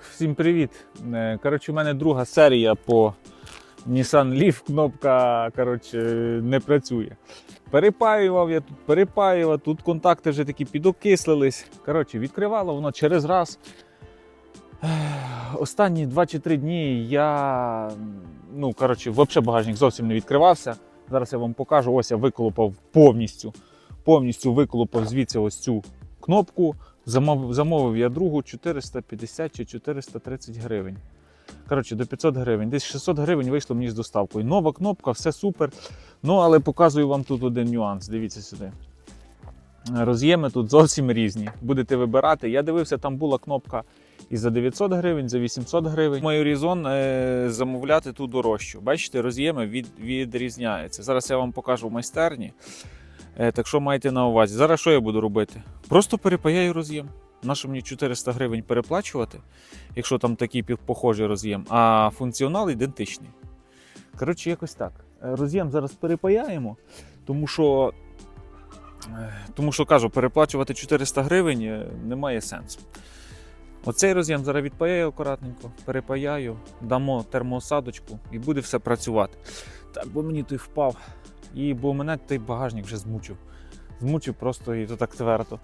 Всім привіт! Е, Коротше, у мене друга серія по Nissan Leaf. Кнопка коротше, не працює. Перепаював я тут, перепаював, тут контакти вже такі підокислились. Коротше, відкривало воно через раз. Останні 2 чи 3 дні я. Ну, коротше, взагалі багажник зовсім не відкривався. Зараз я вам покажу. Ось я виколупав повністю. Повністю виколупав звідси ось цю кнопку. Замовив, замовив я другу 450 чи 430 гривень. Коротше, до 500 гривень. Десь 600 гривень вийшло мені з доставкою. Нова кнопка, все супер. Ну, але показую вам тут один нюанс. Дивіться сюди. Роз'єми тут зовсім різні. Будете вибирати. Я дивився, там була кнопка і за 900 гривень, за 800 гривень. Маю різон е, замовляти ту дорожчу. Бачите, роз'єми від, відрізняються. Зараз я вам покажу в майстерні. Е, так що майте на увазі. Зараз що я буду робити? Просто перепаяю роз'єм. Нащо мені 400 гривень переплачувати, якщо там такий похожий роз'єм, а функціонал ідентичний. Коротше, якось так. Е, Роз'єм зараз перепаяємо, тому що, е, тому що кажу, переплачувати 400 гривень немає сенсу. Оцей роз'єм зараз відпаяю акуратненько, перепаяю, дамо термоосадочку і буде все працювати. Так, бо мені той впав. І бо мене той багажник вже змучив. Змучив просто і то так твердо.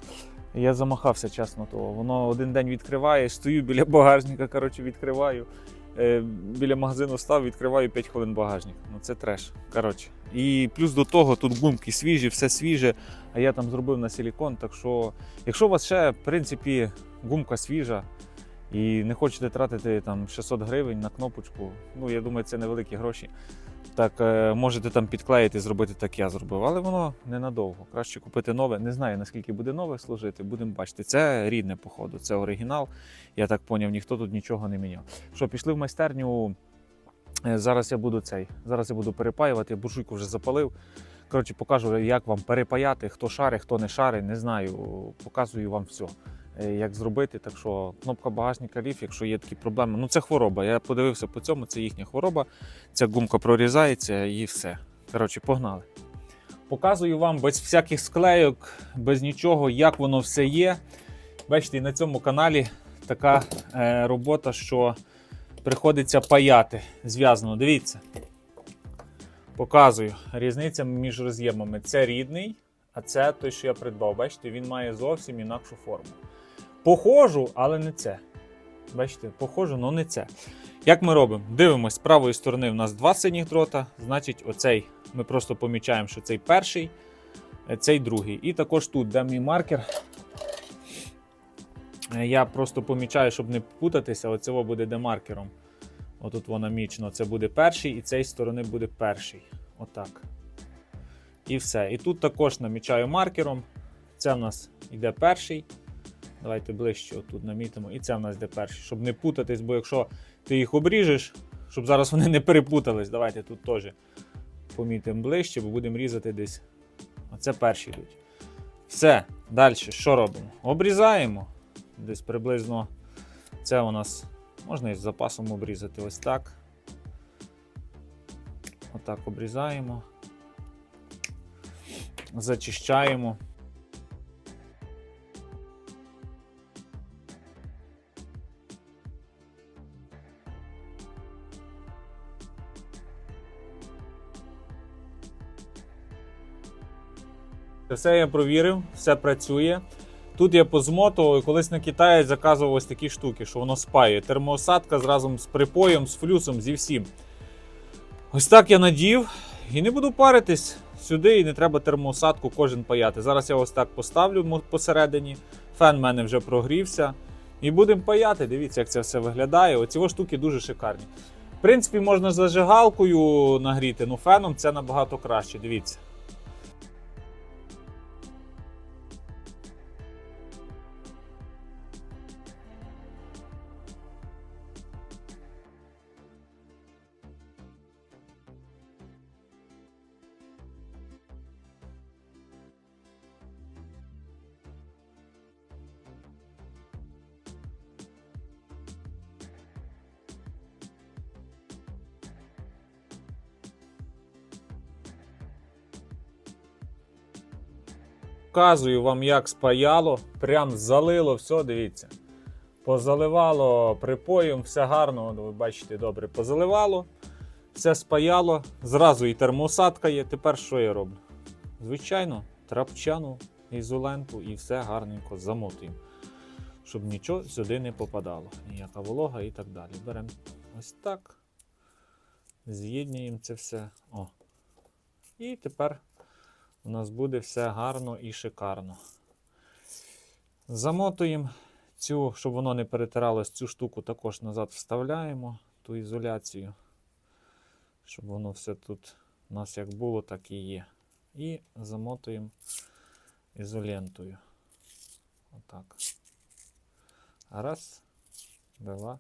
Я замахався, чесно, то воно один день відкриває, стою біля багажника, коротше, відкриваю. Е, біля магазину став, відкриваю 5 хвилин багажник. Ну це треш. Коротше. І плюс до того тут гумки свіжі, все свіже, а я там зробив на силікон. Так що, якщо у вас ще, в принципі, гумка свіжа і не хочете тратити там 600 гривень на кнопочку, ну я думаю, це невеликі гроші. Так, е, можете там підклеїти, зробити так я зробив, але воно ненадовго. Краще купити нове. Не знаю, наскільки буде нове служити, будемо бачити. Це рідне, походу, це оригінал. Я так поняв, ніхто тут нічого не міняв. Що, пішли в майстерню. Е, Зараз я буду цей. Зараз я буду перепаювати, я буржуйку вже запалив. Коротше, покажу, як вам перепаяти, хто шарить, хто не шарить, не знаю. Показую вам все. Е, Як зробити, так що кнопка багажника ліф, якщо є такі проблеми, ну це хвороба. Я подивився по цьому, це їхня хвороба. Ця гумка прорізається і все. Коротше, погнали. Показую вам без всяких склейок, без нічого, як воно все є. Бачите, на цьому каналі така е, робота, що приходиться паяти. Зв'язано. Дивіться. Показую. Різниця між роз'ємами. Це рідний, а це той, що я придбав. Бачите, він має зовсім інакшу форму. Похожу, але не це. Бачите, похожу, але не це. Як ми робимо? Дивимось, з правої сторони в нас два синіх дрота, значить, оцей ми просто помічаємо, що цей перший, е, цей другий. І також тут, де мій маркер, е, я просто помічаю, щоб не путатися, оцього буде демаркером. Отут воно мічно. Це буде перший, і цієї сторони буде перший. Отак. І все. І тут також намічаю маркером. Це в нас йде перший. Давайте ближче отут намітимо. І це в нас йде перший. Щоб не путатись, бо якщо ти їх обріжеш, щоб зараз вони не перепутались. Давайте тут теж помітимо ближче, бо будемо різати десь. Оце перші йдуть. Все, далі що робимо? Обрізаємо. Десь приблизно це у нас можна із запасом обрізати ось так. Отак обрізаємо. Зачищаємо. Все я провірив, все працює. Тут я позмотував і колись на Китаї заказував ось такі штуки, що воно спаює. Термоосадка разом з припоєм, з флюсом, зі всім. Ось так я надів і не буду паритись сюди, і не треба термоосадку кожен паяти. Зараз я ось так поставлю посередині. Фен в мене вже прогрівся. І будемо паяти. Дивіться, як це все виглядає. Оці штуки дуже шикарні. В принципі, можна зажигалкою нагріти, але феном це набагато краще. Дивіться. Показую вам, як спаяло, прям залило все, дивіться. Позаливало припоєм, все гарно, ви бачите, добре позаливало, все спаяло. Зразу і термоусадка є. Тепер що я роблю? Звичайно, трапчану, ізоленту і все гарненько замотуємо, щоб нічого сюди не попадало. Ніяка волога і так далі. Беремо ось так. З'єднуємо це все. О. І тепер у нас буде все гарно і шикарно. Замотуємо цю, щоб воно не перетиралось, цю штуку також назад вставляємо, ту ізоляцію, щоб воно все тут у нас як було, так і є. І замотуємо ізолентою. Отак. Раз, два,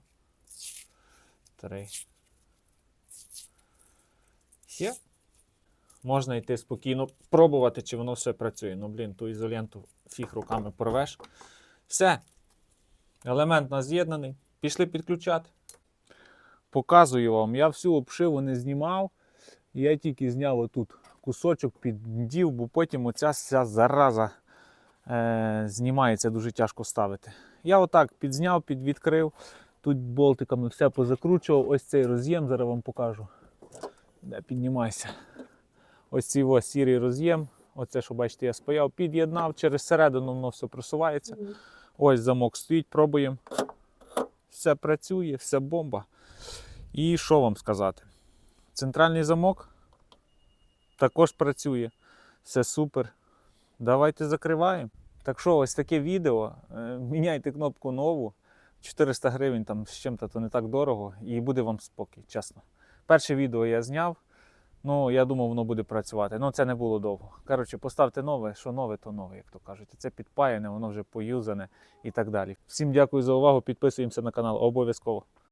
три. Все. Можна йти спокійно пробувати, чи воно все працює. Ну, блін, ту ізоленту фіг руками порвеш. Все. Елемент у нас з'єднаний. Пішли підключати. Показую вам, я всю обшиву не знімав. Я тільки зняв отут кусочок, піддів, бо потім оця вся зараза е, знімається, дуже тяжко ставити. Я отак підзняв, підвідкрив. Тут болтиками все позакручував. Ось цей роз'єм, зараз вам покажу. Де піднімайся. Ось цей ось сірий роз'єм. Оце, що бачите, я спаяв, під'єднав, через середину воно все просувається. Ось замок стоїть, пробуємо. Все працює, все бомба. І що вам сказати? Центральний замок також працює. Все супер. Давайте закриваємо. Так що, ось таке відео. Е, Міняйте кнопку нову. 400 гривень там з чим-то то не так дорого, і буде вам спокій, чесно. Перше відео я зняв. Ну, я думав, воно буде працювати. Ну, це не було довго. Коротше, поставте нове, що нове, то нове, як то кажуть. Це підпаяне, воно вже поюзане і так далі. Всім дякую за увагу. Підписуємося на канал обов'язково.